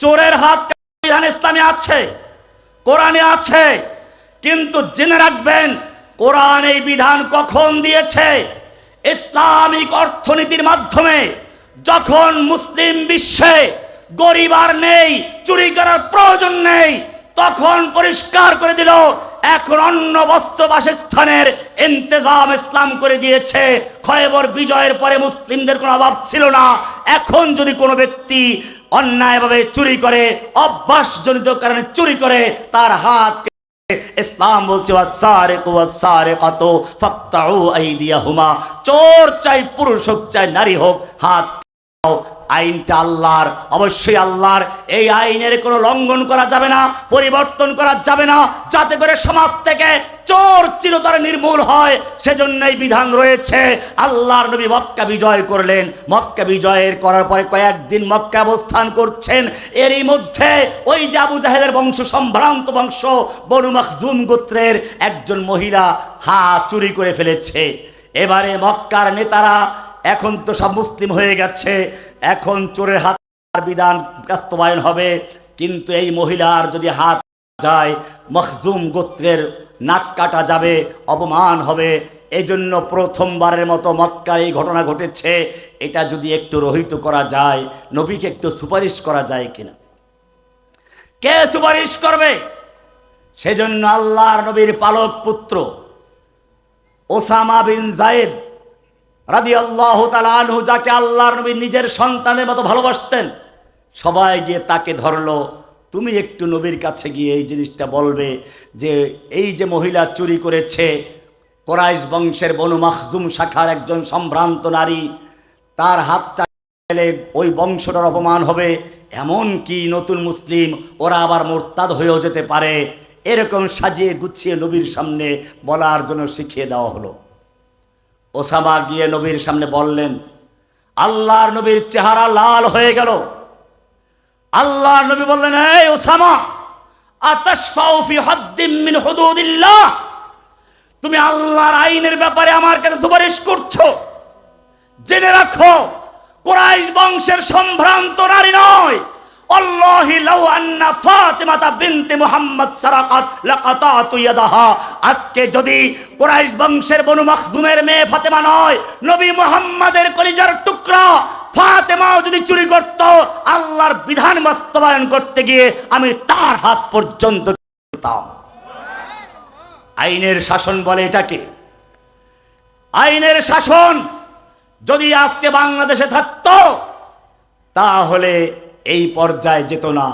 চোরের হাত বিধান ইসলামে আছে, কোরআনে আছে, কিন্তু জেনে রাখবেন, কোরআন এই বিধান কখন দিয়েছে? ইসলামিক অর্থনীতির মাধ্যমে যখন মুসলিম বিশ্বে গরিব আর নেই, চুরি করার প্রয়োজন নেই, তখন পরিষ্কার করে দিল এখন অন্য বস্ত্র বাসস্থানের ইন্তেজাম ইসলাম করে দিয়েছে খয়বর বিজয়ের পরে মুসলিমদের কোনো অভাব ছিল না এখন যদি কোনো ব্যক্তি অন্যায়ভাবে চুরি করে, অভ্যাসজনিত কারণে চুরি করে, তার হাত ইসলাম বলছে কত ফাক্তাউ আইদিয়াহুমা চোর চাই পুরুষ হোক, চাই নারী হোক, হাত। আইনটা আল্লাহর। অবশ্যই আল্লাহর। এই আইনের কোনো লঙ্ঘন করা যাবে না, পরিবর্তন করা যাবে না। যাতে করে সমাজ থেকে চোর চিরতরে নির্মূল হয় সেজন্য এই বিধান রয়েছে, আল্লাহর নবী মক্কা বিজয় করলেন। মক্কা বিজয়ের করার পরে কয়েকদিন মক্কা অবস্থান করছেন। এরই মধ্যে ওই যে আবু জাহেলের বংশ, সম্ভ্রান্ত বংশ, বনু মখজুম গোত্রের একজন মহিলা হা চুরি করে ফেলেছে। এবারে মক্কার নেতারা এখন তো সব মুসলিম হয়ে গেছে। এখন চোরের হাত বিধান বাস্তবায়ন হবে। কিন্তু এই মহিলার যদি হাত যায়, মখজুম গোত্রের নাক কাটা যাবে, অপমান হবে। এই জন্য প্রথমবারের মতো মক্কার এই ঘটনা ঘটেছে। এটা যদি একটু রহিত করা যায়, নবীকে একটু সুপারিশ করা যায় কিনা? কে সুপারিশ করবে? সেজন্য আল্লাহর নবীর পালক পুত্র ওসামা বিন জায়েদ রাদি আল্লাহ আনহু, যাকে আল্লাহর নবী নিজের সন্তানের মতো ভালোবাসতেন, সবাই গিয়ে তাকে ধরলো। তুমি একটু নবীর কাছে গিয়ে এই জিনিসটা বলবে যে, এই যে মহিলা চুরি করেছে, কোরাইশ বংশের বনু মাখজুম শাখার একজন সম্ভ্রান্ত নারী, তার হাতটা গেলে ওই বংশটার অপমান হবে। এমন কি নতুন মুসলিম, ওরা আবার মোরতাদ হয়েও যেতে পারে। এরকম সাজিয়ে গুছিয়ে নবীর সামনে বলার জন্য শিখিয়ে দেওয়া হলো। ওসামা গিয়ে নবীর সামনে বললেন, আল্লাহর নবীর চেহারা লাল হয়ে গেল। আল্লাহর নবী বললেন, এই ওসামা তুমি আল্লাহর আইনের ব্যাপারে আমার কাছে সুপারিশ করছ। জেনে রাখো, কোরাইশ বংশের সম্ভ্রান্ত নারী নয়। আজকে যদি কোরাইশ বংশের বনু মখজুমের মেয়ে ফাতেমা নয়, নবী মুহাম্মাদের কলিজার টুকরা ফাতেমাও যদি চুরি করত, আল্লাহর বিধান বাস্তবায়ন করতে গিয়ে আমি তার হাত পর্যন্ত আইনের শাসন বলে এটাকে আইনের শাসন যদি আজকে বাংলাদেশে থাকতো, তাহলে এই পর্যায়ে যেত না।